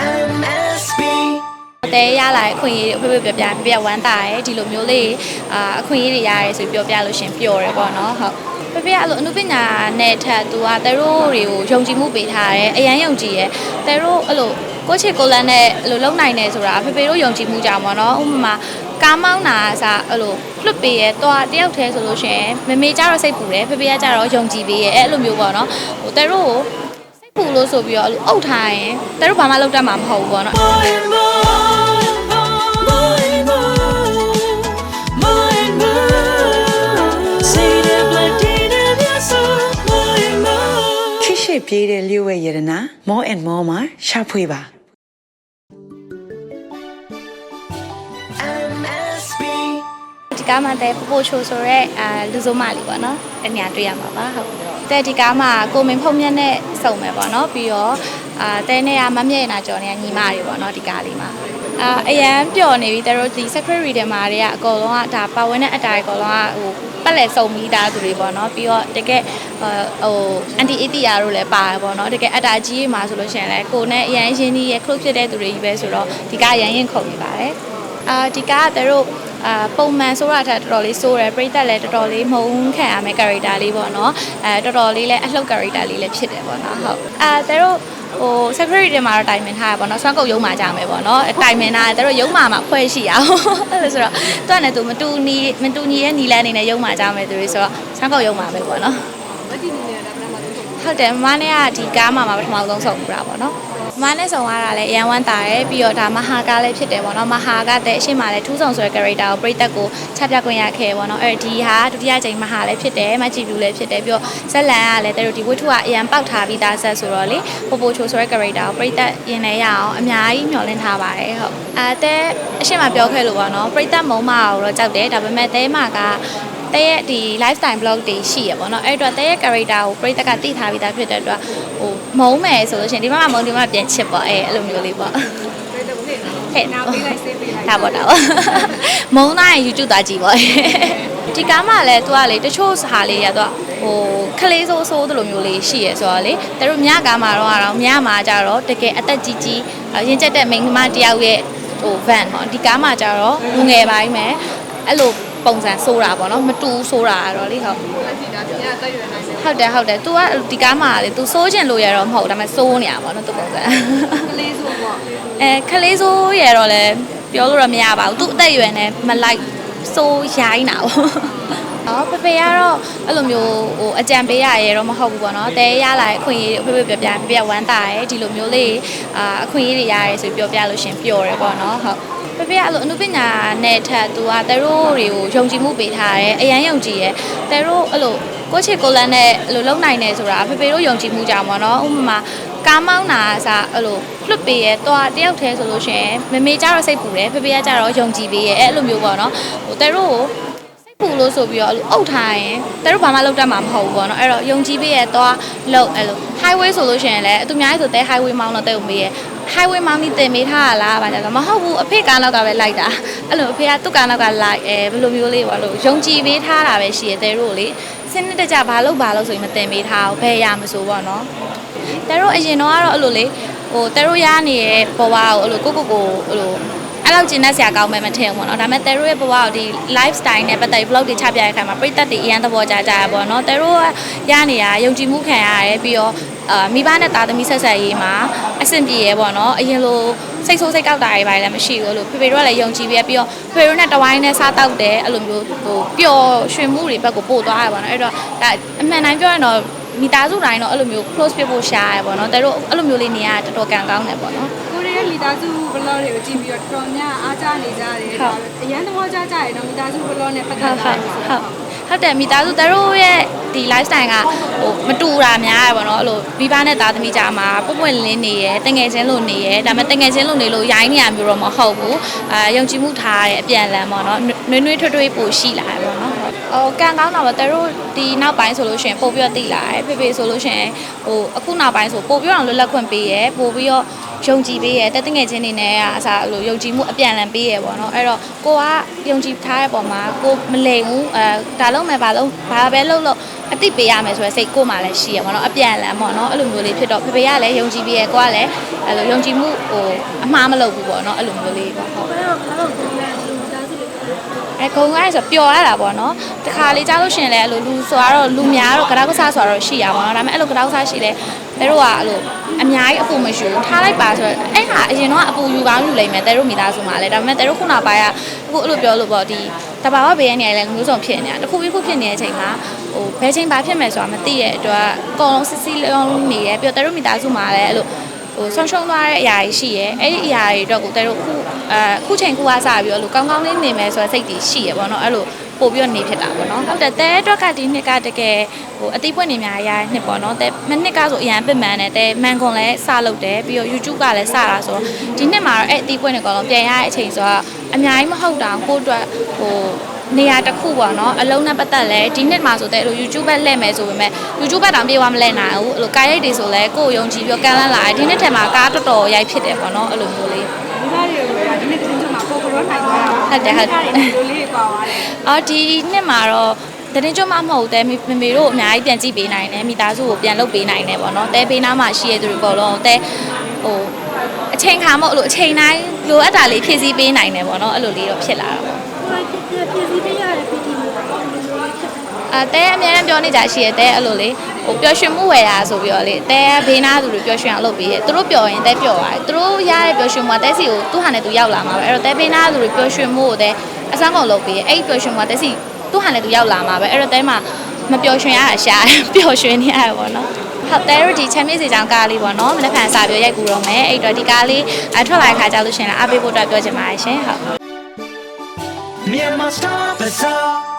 MSB တဲရလာတဲ့အခွင့်အရေးတွေအဖေဖေပြောပြပြပြဝမ်းတာရယ်ဒီလိုမျိုးလေးအာအခွင့်အရေးတွေရတယ်ဆိုပြီးပြောပြလို့ရှရင်ပျော်တယ်ပေါ့နော်ဟုတ်ဖေဖေကအဲ့လိုအနုပညာနဲ့ထက်သူကတဲတို့တွေကိုယုံကြည်မှုပေးထားတယ်အရန်ယုံကြည်ရယ်တဲတို့အဲ့လိုကိုချစ်ကိုလန်းနဲ့အဲ့လိုလုံနိုင်တယ်ဆိုတာဖေဖေတို့ယုံကြည်မှုကြောင့်ပေါ့နော်ဥပမာကားမောင်းတာအစားအဲ့လိုလွတ်ပေးရဲတော့တယောက်တည်းဆိုလို့ရှရင်မမေကြတော့စိတ်ပူတယ်ဖေဖေကကြတော့ယုံကြည်ပေးရဲအဲ့လိုမျိုးပေါ့နော်ဟိုတဲတို့ကိုစိတ် ပူလို့ဆိုပြီးတော့အဲ့လိုအုပ်ထားရင်တဲတို့ဘာမှလုပ်တတ်မှာမဟုတ်ဘူးပေါ့နော် More and more More and more More and more Say the blood in your soul More and more ခိရှိပြေးတဲ့လျှို့ဝဲရတနာ more and more မှာရှာဖွေပါ MSB ဒီကားမှာတဲ့ပပိုချိုဆိုရဲအာလူစုံမလေးပေါ့နော်အညာတွေ့ရမှာပါဟုတ် တဲ့ဒီကားမှာကိုမင်ဖုံမြက်နဲ့စုံမယ်ပေါ့နော်ပြီးတော့အာတဲနဲ့ကမမျက်ရည်နာကြော်နေညီမတွေပေါ့နော်ဒီကားလေးမှာအာအရန်ပျော်နေပြီတဲ့တို့ဒီ secretary တွေမှာတွေကအကုန်လုံးကဒါပါဝင်တဲ့အတိုင်းအကုန်လုံးကဟိုပတ်လက်စုံပြီးသားသူတွေပေါ့နော်ပြီးတော့တကယ်ဟို anti ATR တို့လည်းပါတယ်ပေါ့နော်တကယ်အတားကြီးတွေမှာဆိုလို့ရှိရင်လည်းကိုနဲ့အရန်ရင်းနှီးရဲ့ close ဖြစ်တဲ့သူတွေကြီးပဲဆိုတော့ဒီကားအရန်ရင်ခုန်နေပါတယ်အာဒီကားကတို့ အာပုံမှန်ဆိုတာထက်တော်တော်လေးစိုးတယ်ပြိသက်လည်းတော်တော်လေးမုန်းခံရမယ့် character လေးပေါ့နော်အဲတော်တော်လေးလည်းအလှုပ် character လေးလည်းဖြစ်တယ်ပေါ့နော်ဟုတ်အာတို့ဟို secretary တွေမှာတော့တိုင်ပင်ထားရပေါ့နော်ဆွမ်းကုတ်ရုံးမှာကြမယ်ပေါ့နော်တိုင်ပင်ထားတယ်တို့ရုံးမှာမှာဖွဲ့ရှိအောင်အဲ့လိုဆိုတော့သူကလည်းသူမတူညီမတူညီရဲ့နီလန်းအနေနဲ့ရုံးမှာကြမယ်သူတွေဆိုတော့ဆွမ်းကုတ်ရုံးမှာပဲပေါ့နော် ဟုတ်တယ်မမနဲ့ကဒီကားမှာမှာပထမဆုံးဆုံးပြတာပေါ့နော်မမနဲ့ဆုံးရတာလည်းအရန်ဝမ်းတာရယ်ပြီးတော့ဒါမဟာကားလည်းဖြစ်တယ်ပေါ့နော်မဟာကတဲ့အရှိမလည်းထူးဆောင်ဆိုတဲ့ character ကိုပြိသက်ကိုချပြခွင့်ရခဲ့ပေါ့နော်အဲ့ဒီဟာဒုတိယကြိမ်မဟာလည်းဖြစ်တယ်မကြည့်ဘူးလည်းဖြစ်တယ်ပြီးတော့ဇက်လန်ကလည်းတဲ့တို့ဒီဝိထုကအရန်ပေါက်ထားပြီးသားဇက်ဆိုတော့လေပိုပိုချိုဆိုတဲ့ character ကိုပြိသက်ရင်လဲရအောင်အများကြီးမျှော်လင့်ထားပါတယ်ဟုတ်အဲတဲ့အရှိမပြောခဲ့လို့ပေါ့နော်ပြိသက်မုံမအောင်တော့ကြောက်တယ်ဒါပေမဲ့တဲမက တဲ့ရဲ့ဒီ lifestyle blog တွေရှိရပေါ့နော်အဲ့တော့တဲ့ရဲ့ character ကိုပရိသတ်ကသိထားပြီးသားဖြစ်တဲ့အတွက်ဟိုမုံမယ်ဆိုလို့ရှိရင်ဒီမှာမုံဒီမှာပြန်ချစ်ပေါ့အဲအဲ့လိုမျိုးလေးပေါ့ဟဲ့နောက်ပေးလိုက်စေးပေးလိုက်ဒါပေါ့ဒါပေါ့မုံသားရင် YouTube သားကြည့်ပေါ့ဒီကားမှလည်းသူကလေတချို့ဟာလေးရတော့ဟိုခလေးဆိုးဆိုးတို့လိုမျိုးလေးရှိရဆိုတော့လေသူတို့ညကားမှာတော့ကတော့ညမှာကြတော့တကယ်အသက်ကြီးကြီးရင်ကျက်တဲ့မိန်းမတယောက်ရဲ့ဟို van ပေါ့ဒီကားမှာကြတော့ငငယ်ပိုင်းပဲအဲ့လို ပုံစံဆိုးတာပေါ့နော်မတူဆိုးတာကတော့လေဟုတ်ဟုတ်တယ်ဟုတ်တယ် तू ကဒီကားမှာလေ तू စိုးကျင်လို့ရတော့မဟုတ်ဒါပေမဲ့စိုးနေရပါတော့ तू ပုံစံခလေးစိုးပေါ့အဲခလေးစိုးရတော့လဲပြောလို့တော့မရပါဘူး तू အသက်အရွယ်နဲ့မလိုက်စိုးရိုင်းတာပေါ့အော်ဖေဖေကတော့အဲ့လိုမျိုးဟိုအကြံပေးရရဲတော့မဟုတ်ဘူးပေါ့နော်တဲရလာတဲ့အခွင့်အရေးတွေဖေဖေပြပြပြပြဝမ်းတာရယ်ဒီလိုမျိုးလေးအာအခွင့်အရေးတွေရရဲဆိုပြီးပြောပြလို့ရှရင်ပျော်တယ်ပေါ့နော်ဟုတ် ဖေဖေကအဲ့လိုအနုပညာနဲ့ထက်သူကတဲတို့တွေကိုယုံကြည်မှုပေးထားတယ်အရန်ယုံကြည်ရယ်တဲတို့အဲ့လိုကိုချစ်ကိုလန်းနဲ့အဲ့လိုလုံနိုင်တယ်ဆိုတာဖေဖေတို့ယုံကြည်မှုကြောင့်ပေါ့နော်ဥပမာကားမောင်းတာအစားအဲ့လိုလွတ်ပေးရဲတော့တယောက်တည်းဆိုလို့ရှရင်မမေကြတော့စိတ်ပူတယ်ဖေဖေကကြတော့ယုံကြည်ပေးရဲအဲ့လိုမျိုးပေါ့နော်ဟိုတဲတို့ကိုပူလို့ဆိုပြီးတော့အဲ့လိုအုပ်ထားရင်တတို့ဘာမှလုပ်တတ်မှာမဟုတ်ဘူးပေါ့နော်အဲ့တော့ယုံကြည်ပေးရတော့လောက်အဲ့လို highway ဆိုလို့ရှိရင်လည်းသူများဆိုတဲ highway မောင်းတော့တဲကိုမေးရ highway မောင်းပြီးတင်မေးထားရလားဗာကြတော့မဟုတ်ဘူးအဖေကားနောက်ကပဲလိုက်တာအဲ့လိုအဖေကသူ့ကားနောက်ကလိုက်အဲဘယ်လိုမျိုးလေးပေါ့လို့ယုံကြည်ပေးထားတာပဲရှိရတဲတို့လေစနစ်တကျဘာလုပ်ဘာလုပ်ဆိုရင်မတင်မေးထားဘူးဘယ်ရမဆိုပေါ့နော်တဲတို့အရင်တော့ကတော့အဲ့လိုလေဟိုတဲတို့ရနေတဲ့ဘဝကိုအဲ့လိုကိုကိုကိုအဲ့လိုအဲ့လောက်ကျင်းတတ်စရာကောင်းမယ်မထင်ဘူးပေါ့နော်ဒါပေမဲ့ Tero ရဲ့ဘဝကိုဒီ lifestyle နဲ့ပတ်သက်ပြီး vlog တွေချပြရတဲ့အခါမှာပရိသတ်တွေအရန်သဘောကျကြရပေါ့နော် Tero ရနေတာယုံကြည်မှုခံရတယ်ပြီးတော့ အာမိဘနဲ့သားသမီးဆက်ဆက်ရေးမှာအဆင်ပြေရပေါ့နော်အရင်လိုစိတ်ဆိုးစိတ်ကောက်တာတွေပါလည်းမရှိဘူးလို့ဖေဖေတို့ကလည်းယုံကြည်ပြီးပြီးတော့ဖေဖေတို့နဲ့တဝိုင်းနဲ့စားတောက်တယ်အဲ့လိုမျိုးဟိုပျော်ရွှင်မှုတွေဘက်ကိုပို့သွားရပါတော့အဲ့တော့ဒါအမှန်တိုင်းပြောရင်တော့မိသားစုတိုင်းတော့အဲ့လိုမျိုး close ဖြစ်ဖို့ရှားရပေါ့နော် Tero အဲ့လိုမျိုးလေးနေရတော်တော်ကံကောင်းတယ်ပေါ့နော်ကိုရီးယားမိသားစုဘလော့တွေကိုကြည့်ပြီးတော့တော်တော်များအားကြနေကြတယ်ဟုတ်အရန်သဘောကျကြတယ်နော်မိသားစုဘလော့နဲ့ပတ်ဟုသက်တ်တာဟုတ်ဆို ဟုတ်တော့ဟုတ်တယ်မိသားစုသူတို့ရဲ့ဒီ lifestyle ကဟိုမတူတာများရပါတော့အဲ့လိုမိဘနဲ့သားသမီးကြားမှာပွပွင့်လင်းနေရယ်တငယ်ချင်းလို့နေရယ်ဒါပေမဲ့တငယ်ချင်းလို့နေလို့ရိုင်းနေရမျိုးတော့မဟုတ်ဘူးအာယုံကြည်မှုထားရတဲ့အပြန်လန်ပေါ့နော်နွေးနွေးထွေးထွေးပိုရှိလာရပေါ့နော်ဟိုကံကောင်းတာပါသူတို့ဒီနောက်ပိုင်းဆိုလို့ရှိရင်ပို့ပြီးတော့တိလာရယ်ဖေဖေဆိုလို့ရှိရင်ဟိုအခုနောက်ပိုင်းဆိုပို့ပြီးတော့လွတ်လပ်ခွင့်ပေးရယ်ပို့ပြီးတော့ ယုံကြည်ပေးရယ်တက်တငယ်ချင်းတွေနဲ့အစားအဲ့လိုယုံကြည်မှုအပြန်လန်ပေးရယ်ပေါ့နော်အဲ့တော့ကိုကယုံကြည်ထားတဲ့ပုံမှာကိုမလိမ်ဘူးအဲဒါလုံးမဲ့ဘာလုံးဘာပဲလုံးလို့အသိပေးရမယ်ဆိုတဲ့စိတ်ကိုယ်မှလည်းရှိရပါတော့အပြန်အလှန်ပေါ့နော်အဲ့လိုမျိုးလေးဖြစ်တော့ဖေဖေကလည်းယုံကြည်ပြီးရကိုကလည်းအဲ့လိုယုံကြည်မှုဟိုအမှားမလုပ်ဘူးပေါ့နော်အဲ့လိုမျိုးလေးပေါ့ဟုတ်ဘယ်တော့ဘာလို့ကိုယ်ကလူသားစုလေး အဲဂုံကားဆိုပျော်ရတာပေါ့နော်တခါလေးကြားလို့ရှရင်လဲအဲ့လိုလူဆိုတော့လူများတော့ကတောက်ကစားဆိုတော့ရှိရပါတော့ဒါပေမဲ့အဲ့လိုကတောက်စားရှိလဲတဲတို့ကအဲ့လိုအများကြီးအပူမရှိဘူးထားလိုက်ပါဆိုတော့အဲ့ဟာအရင်တော့အပူယူကောင်းယူလိုက်မယ်တဲတို့မိသားစုမှာလဲဒါပေမဲ့တဲတို့ခုနောက်ပိုင်းကအခုအဲ့လိုပြောလို့ပေါ့ဒီတဘာဝဘေးရနေရလဲမျိုးစုံဖြစ်နေတာတစ်ခုပြီးခုဖြစ်နေတဲ့အချိန်မှာဟိုဘယ်ချိန်ပါဖြစ်မယ်ဆိုတာမသိတဲ့အတွက်အကုန်လုံးစစ်စစ်လုံးနေရပြီးတော့တဲတို့မိသားစုမှာလဲအဲ့လိုဟိုဆုံးရှုံးသွားတဲ့အရာကြီးရှိရဲအဲ့ဒီအရာတွေအတွက်ကိုတဲတို့ခု အဲခုချိန်ခုကစားပြီးတော့လူကောင်းကောင်းလေးနေမယ်ဆိုတဲ့စိတ်တွေရှိရပေါ့နော်အဲ့လိုပို့ပြီးတော့နေဖြစ်တာပေါ့နော်ဟုတ်တယ်တဲအတွက်ကဒီနှစ်ကတကယ်ဟိုအတိပွင့်နေများရတဲ့နှစ်ပေါ့နော်တဲမနှစ်ကဆိုအရန်ပစ်မှန်တယ်တဲမန်ကွန်လည်းစလုပ်တယ်ပြီးတော့ YouTube ကလည်းစတာဆိုတော့ဒီနှစ်မှာတော့အဲ့အတိပွင့်တွေကတော့ပြန်ရတဲ့အချိန်ဆိုတော့အများကြီးမဟုတ်တောင်ကိုယ့်အတွက်ဟို နေရာတစ်ခုပေါ့နော်အလုံးနဲ့ပတ်သက်လဲဒီနှစ်မှာဆိုတဲ့အဲ့လို YouTube ဘက်လှည့်မယ်ဆိုပေမဲ့ YouTube ဘက်တောင်ပြေးသွားမလဲနိုင်ဘူးအဲ့လိုကားရိုက်တွေဆိုလဲကိုယ်ယုံကြည်ပြီးတော့ကန်လန်းလာတယ်ဒီနှစ်ထဲမှာကားတော်တော်ရိုက်ဖြစ်တယ်ပေါ့နော်အဲ့လိုမျိုးလေးလူသားတွေကိုဒီနေ့တင်းချုံမှာပို့ကရောနိုင်သွားတာဟုတ်တယ်ဟုတ်တယ်လူလေးကွာသွားတယ်အော်ဒီနှစ်မှာတော့တရင်ကျွတ်မမဟုတ်တဲ့မမေတို့အများကြီးပြန်ကြည့်ပေးနိုင်တယ်မိသားစုကိုပြန်လုပ်ပေးနိုင်တယ်ပေါ့နော်တဲပေးနားမှာရှိရတဲ့သူတွေအကုန်လုံးတဲဟိုအချိန်ခါမဟုတ်လို့အချိန်တိုင်းလိုအပ်တာလေးဖြည့်ဆည်းပေးနိုင်တယ်ပေါ့နော်အဲ့လိုလေးတော့ဖြစ်လာတာပေါ့ အတဲအများနဲ့ပြောနေကြရှိရဲ့တဲအဲ့လိုလေဟိုပျော်ရွှင်မှုဝယ်တာဆိုပြီးတော့လေတဲဘေးနာသူတွေပျော်ရွှင်အောင်လုပ်ပေးရဲ့သူတို့ပျော်ရင်တဲပျော်ပါတယ်သူတို့ရတဲ့ပျော်ရွှင်မှုကတဲစီကိုသူ့ဟာနဲ့သူရောက်လာမှာပဲအဲ့တော့တဲဘေးနာသူတွေပျော်ရွှင်မှုကိုတဲအစမ်းကုန်လုပ်ပေးရဲ့အဲ့ဒီပျော်ရွှင်မှုကတဲစီသူ့ဟာနဲ့သူရောက်လာမှာပဲအဲ့တော့တဲမှာမပျော်ရွှင်ရတာရှားပျော်ရွှင်နေရတယ်ပေါ့နော်ဟုတ်တယ်ဒီချမ်းမြေ့စီချောင်းကားလေးပေါ့နော်မနေ့ကစာပြောရိုက်ကူတော့မယ်အဲ့တော့ဒီကားလေးအထွက်လာတဲ့ခါကျလို့ရှရင်လည်းအားပေးဖို့အတွက်ပြောချင်ပါတယ်ရှင်ဟုတ် Myanmar Star Bazaar